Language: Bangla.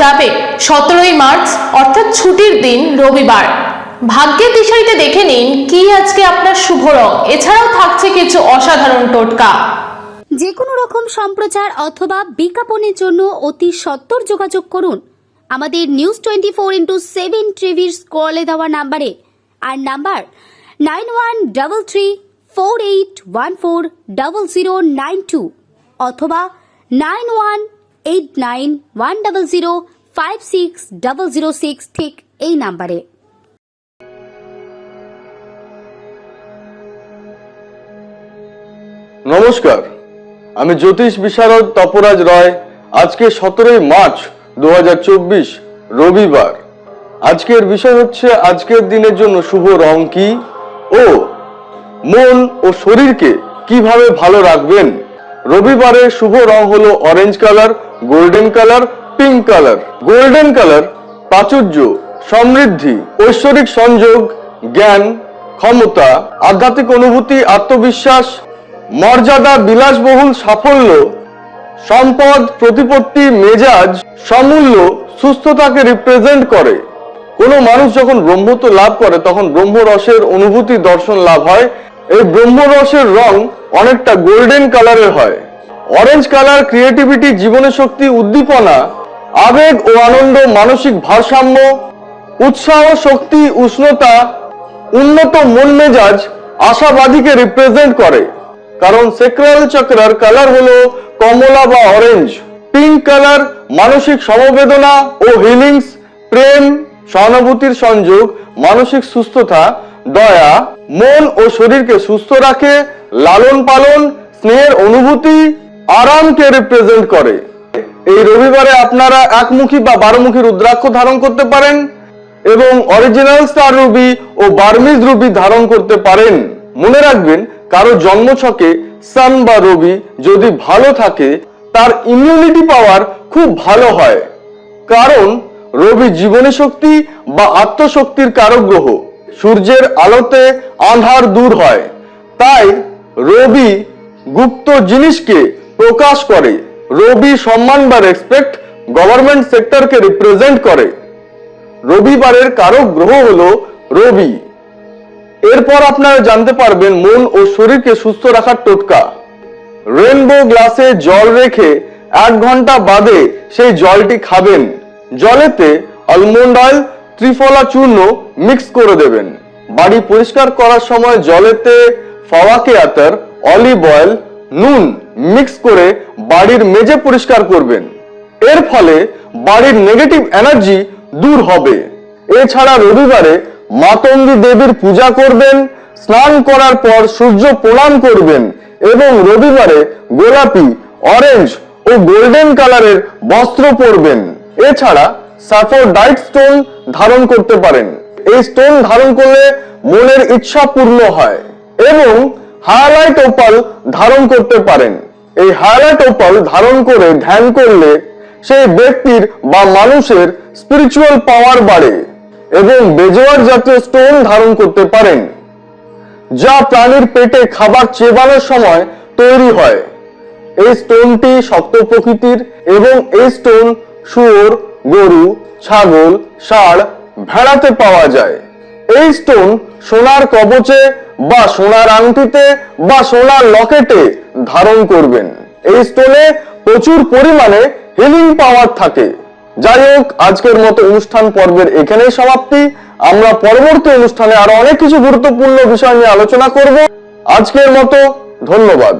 যাবে সতেরোই মার্চ, অর্থাৎ ছুটির দিন রবিবার। ভাগ্যের দিশারিতে দেখে নিন, কি আজকে আপনার শুভ রং। এছাড়াও থাকছে কিছু অসাধারণ টোটকা। যে কোনো রকম সম্প্রচার অথবা বিজ্ঞাপনের জন্য অতি সত্বর যোগাযোগ করুন। আমাদের news twenty four into seven টিভির স্ক্রলে দেওয়া নাম্বারে। আর number nine one double three four eight one four double zero nine two অথবা nine one eight nine one double zero five six double zero six ঠিক এই নাম্বারে। নমস্কার, আমি জ্যোতিষ বিশারদ তপরাজ রয়। আজকে সতেরোই মার্চ দু হাজার চব্বিশ, রবিবার। আজকের বিষয় হচ্ছে, আজকের দিনের জন্য শুভ রং কি? ও, মন ও শরীরকে কীভাবে ভালো রাখবেন? রবিবারের শুভ রং হলো orange colour golden colour pink colour golden colour প্রাচুর্য, সমৃদ্ধি, ঐশ্বরিক সংযোগ, জ্ঞান, ক্ষমতা, আধ্যাত্মিক অনুভূতি, আত্মবিশ্বাস, মর্যাদা, বিলাসবহুল সাফল্য, সম্পদ, প্রতিপত্তি, মেজাজ, সমূল্য, সুস্থতাকে রিপ্রেজেন্ট করে। কোনো মানুষ যখন ব্রহ্মত্ব লাভ করে, তখন ব্রহ্মরসের অনুভূতি দর্শন লাভ হয়। এই ব্রহ্মরসের রং অনেকটা গোল্ডেন কালারের হয়। অরেঞ্জ কালার ক্রিয়েটিভিটি জীবনের শক্তি উদ্দীপনা, আবেগ ও আনন্দ, মানসিক ভারসাম্য, উৎসাহ, শক্তি, উষ্ণতা, উন্নত মন মেজাজ আশাবাদীকে রিপ্রেজেন্ট করে। কারণ সেক্রাল চক্রার কালার হলো কমলা বা অরেঞ্জ পিঙ্ক কালার মানসিক সমবেদনা ও হিলিংস প্রেম, সহানুভূতির সংযোগ, মানসিক সুস্থতা, দয়া মন ও শরীরকে সুস্থ রাখে, লালন পালন, স্নেহের অনুভূতি, আরামকে রিপ্রেজেন্ট করে। এই রবিবারে আপনারা একমুখী বা বারোমুখী রুদ্রাক্ষ ধারণ করতে পারেন এবং অরিজিনাল স্টার রুবি ও বার্মিজ রুবি ধারণ করতে পারেন। মনে রাখবেন, কারও জন্মছকে সান বা রবি যদি ভালো থাকে, তার ইমিউনিটি পাওয়ার খুব ভালো হয়। কারণ রবি জীবনী শক্তি বা আত্মশক্তির কারক গ্রহ। সূর্যের আলোতে আন্ধার দূর হয়। তাই রবি গুপ্ত জিনিসকে প্রকাশ করে, রবি সম্মান বা রেসপেক্ট গভর্নমেন্ট সেক্টরকে রিপ্রেজেন্ট করে। রবিবারের কারক গ্রহ হলো রবি। এরপর আপনারা জানতে পারবেন মন ও শরীরকে সুস্থ রাখার টোটকা। রেনবো গ্লাসে জল রেখে এক ঘণ্টা বাদে সেই জলটি খাবেন। জলেতে আলমন্ড অয়েল ত্রিফলা চূর্ণ মিক্স করে দেবেন। বাড়ি পরিষ্কার করার সময় জলেতে ফাওয়াকে আতর অলিভ অয়েল নুন মিক্স করে বাড়ির মেঝে পরিষ্কার করবেন। এর ফলে বাড়ির নেগেটিভ এনার্জি দূর হবে। এছাড়া রবিবারে মাতঙ্গী দেবীর পূজা করবেন, স্নান করার পর সূর্য প্রণাম করবেন এবং রবিবারে গোলাপি অরেঞ্জ ও গোল্ডেন কালারের বস্ত্র পরবেন। এছাড়া সাফর ডাইট স্টোন ধারণ করতে পারেন। এই স্টোন ধারণ করলে মনের ইচ্ছা পূর্ণ হয় এবং হায়ালাইট ওপাল ধারণ করতে পারেন। এই হায়ালাইট ওপাল ধারণ করে ধ্যান করলে সেই ব্যক্তির বা মানুষের স্পিরিচুয়াল পাওয়ার বাড়ে এবং বেজোয়ার জাতীয় স্টোন ধারণ করতে পারেন, যা প্রাণীর পেটে খাবার চেবানোর সময় তৈরি হয়। এই স্টোনটি শক্ত প্রকৃতির এবং এই স্টোন শুয়োর গরু, ছাগল, ষাঁড় ভেড়াতে পাওয়া যায়। এই স্টোন সোনার কবচে বা সোনার আংটিতে বা সোনার লকেটে ধারণ করবেন। এই স্টোনে প্রচুর পরিমাণে হিলিং পাওয়ার থাকে। যাই হোক, আজকের মতো অনুষ্ঠান পর্বের এখানেই সমাপ্তি। আমরা পরবর্তী অনুষ্ঠানে আরও অনেক কিছু গুরুত্বপূর্ণ বিষয় নিয়ে আলোচনা করব। আজকের মতো ধন্যবাদ।